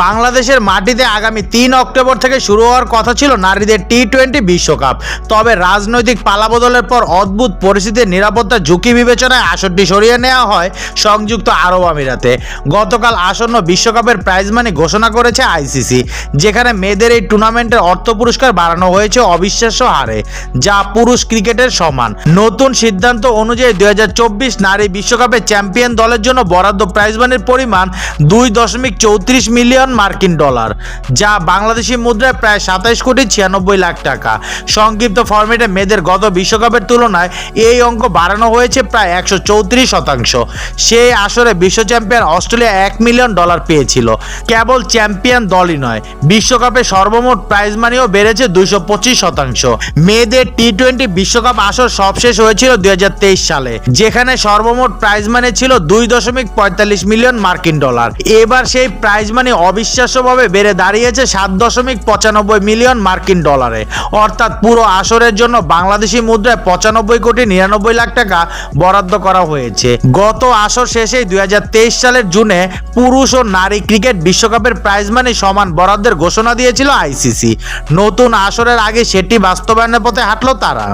বাংলাদেশের মাটিতে আগামী তিন অক্টোবর থেকে শুরু হওয়ার কথা ছিল নারীদের টি টোয়েন্টি বিশ্বকাপ। তবে রাজনৈতিক পালাবদলের পর অদ্ভুত পরিস্থিতির নিরাপত্তা ঝুঁকি বিবেচনায় আসরটি সরিয়ে নেওয়া হয় সংযুক্ত আরব আমিরাতে। গতকাল আসন্ন বিশ্বকাপের প্রাইজ মানি ঘোষণা করেছে আইসিসি, যেখানে মেয়েদের এই টুর্নামেন্টের অর্থ পুরস্কার বাড়ানো হয়েছে অবিশ্বাস্য হারে, যা পুরুষ ক্রিকেটের সমান। নতুন সিদ্ধান্ত অনুযায়ী দু হাজার চব্বিশ নারী বিশ্বকাপে চ্যাম্পিয়ন দলের জন্য বরাদ্দ প্রাইজ মানির পরিমাণ দুই দশমিক চৌত্রিশ মিলিয়ন মার্কিন ডলার, যা বাংলাদেশি মুদ্রায় প্রায় সাতাইশ কোটি ছিয়ানব্বই লাখ টাকা। সংক্ষিপ্ত ফরম্যাটে মেয়েদের গত বিশ্বকাপের তুলনায় এই অঙ্ক বাড়ানো হয়েছে প্রায় একশো চৌত্রিশ শতাংশ। সেই আসরে বিশ্ব চ্যাম্পিয়ন অস্ট্রেলিয়া এক মিলিয়ন ডলার পেয়েছিল। কেবল চ্যাম্পিয়ন দলই নয়, বিশ্বকাপে সর্বমোট প্রাইজ মানিও বেড়েছে দুইশো পঁচিশ শতাংশ। মেয়েদের টি টোয়েন্টি বিশ্বকাপ আসর সবশেষ হয়েছিল দুই হাজার তেইশ সালে, যেখানে সর্বমোট প্রাইজ মানি ছিল দুই দশমিক পঁয়তাল্লিশ মিলিয়ন মার্কিন ডলার। এবার সেই প্রাইজ মানি অবিশ্বাস্যভাবে বেড়ে দাঁড়িয়েছে সাত দশমিক পঁচানব্বই মিলিয়ন মার্কিন ডলারে। অর্থাৎ পুরো আসরের জন্য বাংলাদেশি মুদ্রায় পঁচানব্বই কোটি নিরানব্বই লাখ টাকা বরাদ্দ করা হয়েছে। গত আসর শেষেই দুই সালের জুনে পুরুষ ও নারী ক্রিকেট বিশ্বকাপের প্রাইজ মানি সমান বরাদ্দের ঘোষণা দিয়েছিল আইসিসি। নতুন আসরের আগে সেটি বাস্তবায়নের পথে হাঁটল তারা।